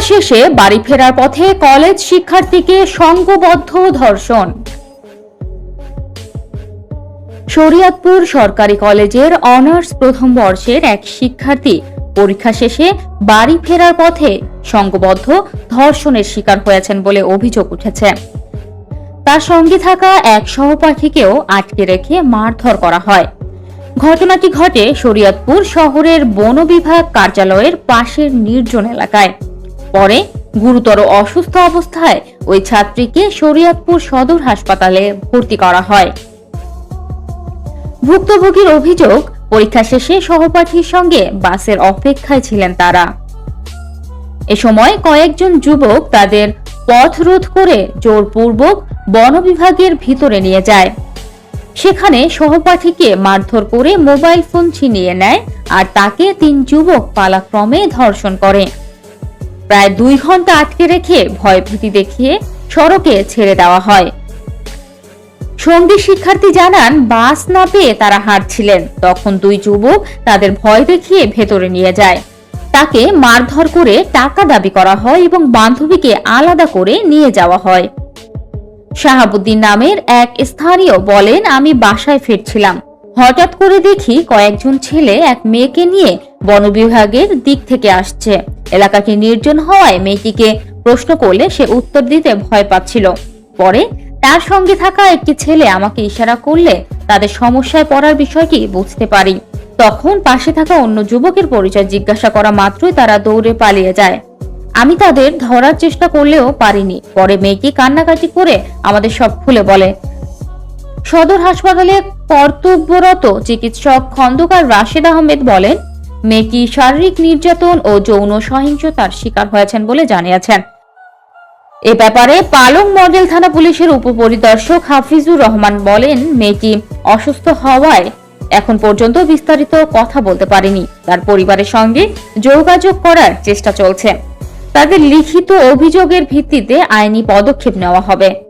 শেষে বাড়ি ফেরার পথে কলেজ শিক্ষার্থীকে সংঘবদ্ধ ধর্ষণ। শরিয়াতপুর সরকারি কলেজের অনার্স প্রথম বর্ষের এক শিক্ষার্থী পরীক্ষা শেষে বাড়ি ফেরার পথে সংঘবদ্ধ ধর্ষণের শিকার হয়েছেন বলে অভিযোগ উঠেছে। তার সঙ্গে থাকা এক সহপাঠীকেও আটকে রেখে মারধর করা হয়। ঘটনাটি ঘটে শরিয়তপুর শহরের বন বিভাগ কার্যালয়ের পাশের নির্জন এলাকায়। পরে গুরুতর অসুস্থ অবস্থায় ওই ছাত্রীকে শরিয়তপুর সদর হাসপাতালে ভর্তি করা হয়। ভুক্তভোগীর অভিযোগ, পরীক্ষা শেষে সহপাঠীর সঙ্গে বাসের অপেক্ষায় ছিলেন তারা। এ সময় কয়েকজন যুবক তাদের পথ রোধ করে জোরপূর্বক বন বিভাগের ভিতরে নিয়ে যায়। সেখানে সহপাঠীকে মারধর করে মোবাইল ফোন ছিনিয়ে নেয় আর তাকে তিন যুবক পালাক্রমে ধর্ষণ করে। প্রায় দুই ঘণ্টা আটকে রেখে ভয়ভীতি দেখিয়ে সড়কে ছেড়ে দেওয়া হয়। সঙ্গী শিক্ষার্থী জানান, বাস না পেয়ে তারা হাঁটছিলেন। তখন দুই যুবক তাদের ভয় দেখিয়ে ভেতরে নিয়ে যায়। তাকে মারধর করে টাকা দাবি করা হয় এবং বান্ধবীকে আলাদা করে নিয়ে যাওয়া হয়। শাহাবুদ্দিন নামের এক স্থানীয় বলেন, আমি বাসায় ফিরছিলাম। হঠাৎ করে দেখি কয়েকজন ছেলে এক মেয়েকে নিয়ে বন বিভাগের দিক থেকে আসছে। এলাকাটি নির্জন হওয়ায় মেয়েটিকে প্রশ্ন করলে সে উত্তর দিতে ভয় পাচ্ছিল। পরে, তার সঙ্গে থাকা একটি ছেলে আমাকে ইশারা করলে তাদের সমস্যায় পড়ার বিষয়টি বুঝতে পারি। তখন পাশে থাকা অন্য যুবকের পরিচয় জিজ্ঞাসা করা মাত্রই তারা দৌড়ে পালিয়ে যায়। আমি তাদের ধরার চেষ্টা করলেও পারিনি। পরে মেয়েটি কান্নাকাটি করে আমাদের সব খুলে বলে। সদর হাসপাতালে কর্তব্যরত চিকিৎসক খন্দকার রাশেদ আহমেদ বলেন মেয়েটি শারীরিক নির্যাতন ও যৌন সহিংসতার শিকার হয়েছেন বলে জানিয়েছেন। এ ব্যাপারে পালং মডেল থানা পুলিশের উপপরিদর্শক হাফিজুর রহমান বলেন, মেয়েটি অসুস্থ হওয়ায় এখন পর্যন্ত বিস্তারিত কথা বলতে পারেনি। তার পরিবারের সঙ্গে যোগাযোগ করার চেষ্টা চলছে। তাদের লিখিত অভিযোগের ভিত্তিতে আইনি পদক্ষেপ নেওয়া হবে।